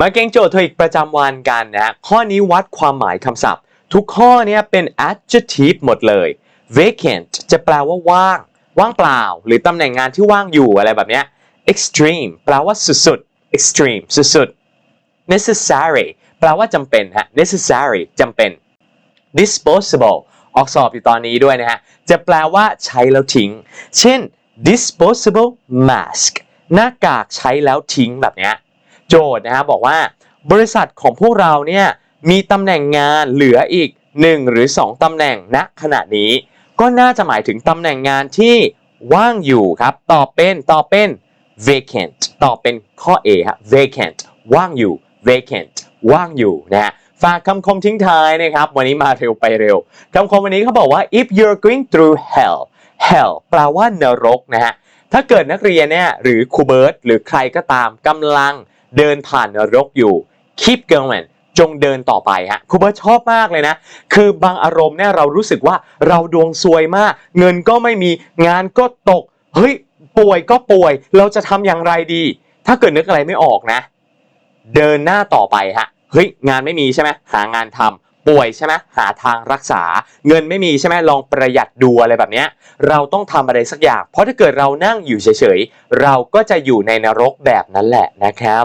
มาเก่งโจทย์เทออีกประจำวันกันนะข้อนี้วัดความหมายคำศัพท์ ทุกข้อเนี้ยเป็น adjective หมดเลย vacant จะแปลว่าว่าง ว่างเปล่า หรือตำแหน่งงานที่ว่างอยู่อะไรแบบเนี้ย extreme แปลว่าสุดๆ extreme สุดๆ necessary แปลว่าจำเป็นฮะ necessary จำเป็น disposable ออกสอบอยู่ตอนนี้ด้วยนะฮะ จะแปลว่าใช้แล้วทิ้ง เช่น disposable mask หน้ากากใช้แล้วทิ้งแบบเนี้ย โจทย์นะฮะบอกว่า บริษัทของพวกเราเนี่ยมีตำแหน่งงานเหลืออีก 1 หรือ 2ตำแหน่งณขณะนี้ ก็น่าจะหมายถึงตำแหน่งงานที่ว่างอยู่ครับตอบเป็นตอบเป็น vacant ตอบเป็นข้อ A ครับ vacant ว่างอยู่ vacant ว่างอยู่นะฮะฝากคำคมทิ้งท้ายนะครับ วันนี้มาเร็วไปเร็วคำคมวันนี้เขาบอกว่า if you're going through hell hell แปลว่านรกนะฮะถ้าเกิดนักเรียนเนี่ยหรือครูเบิร์ตหรือใครก็ตามกำลัง เดินผ่านนรกอยู่ keep going จงเดินต่อไปฮะครูเบิร์ตชอบมากเลยนะ คือบางอารมณ์เนี่ยเรารู้สึกว่าเราดวงซวยมาก เงินก็ไม่มีงานก็ตก เฮ้ย ป่วยก็ป่วย เราจะทำอย่างไรดี ถ้าเกิดนึกอะไรไม่ออกนะ เดินหน้าต่อไปฮะเฮ้ยงานไม่มีใช่ไหมหางานทำป่วยใช่ไหมหาทางรักษา เงินไม่มีใช่ไหมลองประหยัดดูอะไรแบบนี้เราต้องทำอะไรสักอย่าง เพราะถ้าเกิดเรานั่งอยู่เฉยๆ เราก็จะอยู่ในนรกแบบนั้นแหละนะครับ